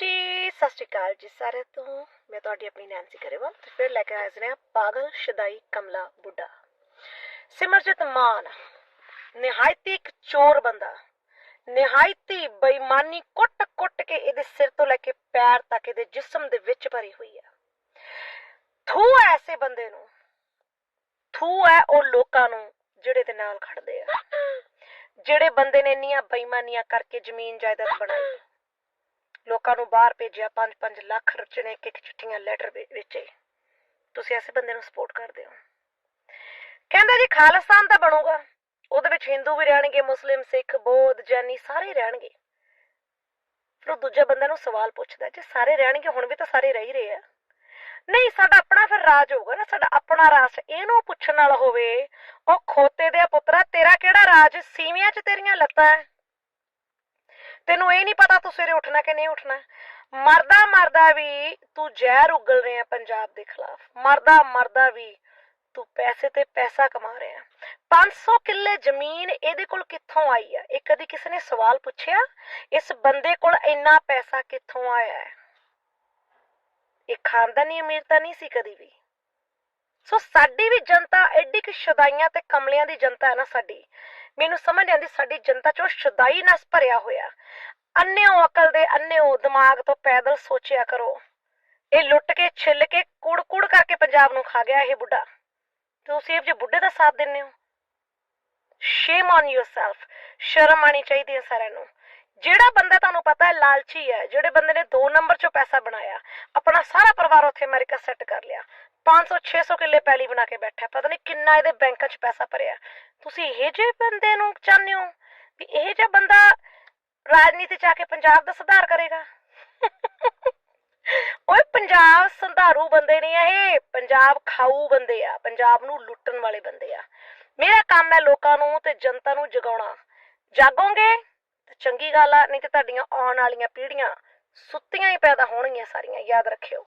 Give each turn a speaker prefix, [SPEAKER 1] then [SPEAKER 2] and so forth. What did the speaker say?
[SPEAKER 1] ਜੀ, ਸਤਿ ਸ਼੍ਰੀ ਅਕਾਲ ਜੀ ਸਾਰਿਆਂ ਤੋਂ। ਮੈਂ ਤੁਹਾਡੀ ਆਪਣੀ ਨੈਂਸੀ ਕਰੇਵਾਲ ਤੇ ਫਿਰ ਲੈ ਕੇ ਹਾਜ਼ਰ ਹਾਂ ਪਾਗਲ, ਸ਼ਦਾਈ, ਕਮਲਾ, ਬੁੱਢਾ। ਸਿਮਰਜੀਤ ਮਾਨ, ਨਿਹਾਇਤੀ ਇੱਕ ਚੋਰ ਬੰਦਾ। ਨਿਹਾਇਤੀ ਬੇਈਮਾਨੀ ਕੁੱਟ-ਕੁੱਟ ਕੇ ਇਹਦੇ ਸਿਰ ਤੋਂ ਲੈ ਕੇ ਪੈਰ ਤੱਕ ਇਹਦੇ ਜਿਸਮ ਦੇ ਵਿੱਚ ਭਰੀ ਹੋਈ ਹੈ ਥੂ ਹੈ ਐਸੇ ਬੰਦੇ ਨੂੰ। ਥੂ ਹੈ ਉਹ ਲੋਕਾਂ ਨੂੰ ਜਿਹੜੇ ਦੇ ਨਾਲ ਖੜਦੇ ਆ। ਜਿਹੜੇ ਬੰਦੇ ਨੇ ਇੰਨੀਆਂ ਬੇਈਮਾਨੀਆਂ ਕਰਕੇ ਜ਼ਮੀਨ ਜਾਇਦਾਦ ਬਣਾਈ। ਲੋਕਾਂ ਨੂੰ ਬਾਹਰ ਭੇਜਿਆ 5-5 ਲੱਖ ਰਚਣੇ ਇੱਕ ਚਿੱਠੀਆਂ ਲੈਟਰ ਵੇਚੇ। ਤੁਸੀਂ ਐਸੇ ਬੰਦੇ ਨੂੰ ਸਪੋਰਟ ਕਰਦੇ ਹੋ। ਕਹਿੰਦਾ ਜੀ ਖਾਲਿਸਤਾਨ ਤਾਂ ਬਣੂਗਾ। ਉਹਦੇ ਵਿੱਚ ਹਿੰਦੂ ਵੀ ਰਹਿਣਗੇ, ਮੁਸਲਿਮ, ਸਿੱਖ, ਬੋਧ, ਜੈਨੀ ਸਾਰੇ ਰਹਿਣਗੇ। ਫਿਰ ਉਹ ਦੂਜੇ ਬੰਦੇ ਨੂੰ ਸਵਾਲ ਪੁੱਛਦਾ, ਜੇ ਸਾਰੇ ਰਹਿਣਗੇ, ਹੁਣ ਵੀ ਤਾਂ ਸਾਰੇ ਰਹਿ ਰਹੇ ਆ। ਨਹੀਂ, ਸਾਡਾ ਆਪਣਾ ਫਿਰ ਰਾਜ ਹੋਊਗਾ ਨਾ, ਸਾਡਾ ਆਪਣਾ ਰਾਜ। ਇਹਨੂੰ ਪੁੱਛਣ ਵਾਲਾ ਹੋਵੇ, ਉਹ ਖੋਤੇ ਦੇ ਪੁੱਤਰਾ, ਤੇਰਾ ਕਿਹੜਾ ਰਾਜ? ਸੀਵੀਆਂ 'ਚ ਤੇਰੀਆਂ ਲੱਤਾਂ ਤੈਨੂੰ ਇਹ ਨਹੀਂ ਪਤਾ ਤੂੰ ਸਵੇਰੇ ਉੱਠਣਾ ਕਿ ਨਹੀਂ ਉੱਠਣਾ? ਮਰਦਾ ਮਰਦਾ ਵੀ ਤੂੰ ਜ਼ਹਿਰ ਉਗਲ ਰਿਹਾ ਪੰਜਾਬ ਦੇ ਖਿਲਾਫ। ਮਰਦਾ ਮਰਦਾ ਵੀ ਤੂੰ ਪੈਸੇ ਤੇ ਪੈਸਾ ਕਮਾ ਰਿਹਾ 500 ਕਿੱਲੇ ਜ਼ਮੀਨ ਇਹਦੇ ਕੋਲ ਕਿੱਥੋਂ ਆਈ ਆ? ਇਹ ਕਦੀ ਕਿਸੇ ਨੇ ਸਵਾਲ ਪੁੱਛਿਆ? ਇਸ ਬੰਦੇ ਕੋਲ ਇੰਨਾ ਪੈਸਾ ਕਿੱਥੋਂ ਆਇਆ ਹੈ? ਇਹ ਖਾਨਦਾਨੀ ਅਮੀਰ ਤਾਂ ਨਹੀਂ ਸੀ ਕਦੀ ਵੀ। ਸੋ ਸਾਡੀ ਵੀ ਜਨਤਾ, ਐਡੀ ਕਿ ਸ਼ਦਾਈਆਂ ਤੇ ਕਮਲਿਆਂ ਦੀ ਜਨਤਾ ਹੈ ਨਾ ਸਾਡੀ। ਮੈਨੂੰ ਸਮਝ ਨਹੀਂ ਸਾਡੀ ਜਨਤਾ ਚੋਂ ਸ਼ਦਾਈ ਨਸ ਭਰਿਆ ਹੋਇਆ। ਅੰਨਿਓ ਅਕਲ ਦੇ, ਅੰਨਿਓ ਦਿਮਾਗ ਤੋਂ ਪੈਦਲ ਸੋਚਿਆ ਕਰੋ। ਇਹ ਲੁੱਟ ਕੇ, ਛਿੱਲ ਕੇ ਕੁੜ ਕੁੜ ਕਰਕੇ ਪੰਜਾਬ ਨੂੰ ਖਾ ਗਿਆ ਇਹ ਬੁੱਢਾ। ਤੁਸੀਂ ਇਹ ਜੇ ਬੁੱਢੇ ਦਾ ਸਾਥ ਦਿੰਦੇ ਹੋ। ਸ਼ੇਮ ਔਨ ਯੋਰਸੈਲਫ ਸ਼ਰਮ ਆਣੀ ਚਾਹੀਦੀ ਹੈ ਸਾਰਿਆਂ ਨੂੰ। ਜਿਹੜਾ ਬੰਦਾ ਤੁਹਾਨੂੰ ਪਤਾ ਹੈ ਲਾਲਚੀ ਹੈ, ਜਿਹੜੇ ਬੰਦੇ ਨੇ 2 ਨੰਬਰ ਚੋਂ ਪੈਸਾ ਬਣਾਇਆ, ਆਪਣਾ ਸਾਰਾ ਪਰਿਵਾਰ ਉੱਥੇ ਅਮਰੀਕਾ ਸੈੱਟ ਕਰ ਲਿਆ। 500 600 ਕਿੱਲੇ ਪੈਲੀ ਬਣਾ ਕੇ ਬੈਠਾ ਪਤਾ ਨਹੀਂ ਕਿੰਨਾ ਇਹਦੇ ਬੈਂਕਾਂ 'ਚ ਪੈਸਾ ਭਰਿਆ ਤੁਸੀਂ ਇਹ ਜਿਹੇ ਬੰਦੇ ਨੂੰ ਚਾਹੁੰਦੇ ਹੋ ਵੀ ਇਹ ਜਿਹਾ ਬੰਦਾ ਰਾਜਨੀਤੀ 'ਚ ਆ ਕੇ ਪੰਜਾਬ ਦਾ ਸੁਧਾਰ ਕਰੇਗਾ? ਓਏ ਪੰਜਾਬ ਸੰਧਾਰੂ ਬੰਦੇ ਨਹੀਂ ਆ ਇਹ, ਪੰਜਾਬ ਖਾਊ ਬੰਦੇ ਆ, ਪੰਜਾਬ ਨੂੰ ਲੁੱਟਣ ਵਾਲੇ ਬੰਦੇ ਆ। ਮੇਰਾ ਕੰਮ ਹੈ ਲੋਕਾਂ ਨੂੰ ਤੇ ਜਨਤਾ ਨੂੰ ਜਗਾਉਣਾ। ਜਾਗੋਗੇ? ਚੰਗੀ ਗੱਲ ਆ, ਨਹੀਂ ਤੇ ਤੁਹਾਡੀਆਂ ਆਉਣ ਵਾਲੀਆਂ ਪੀੜ੍ਹੀਆਂ ਸੁੱਤੀਆਂ ਹੀ ਪੈਦਾ ਹੋਣਗੀਆਂ ਸਾਰੀਆਂ, ਯਾਦ ਰੱਖਿਓ।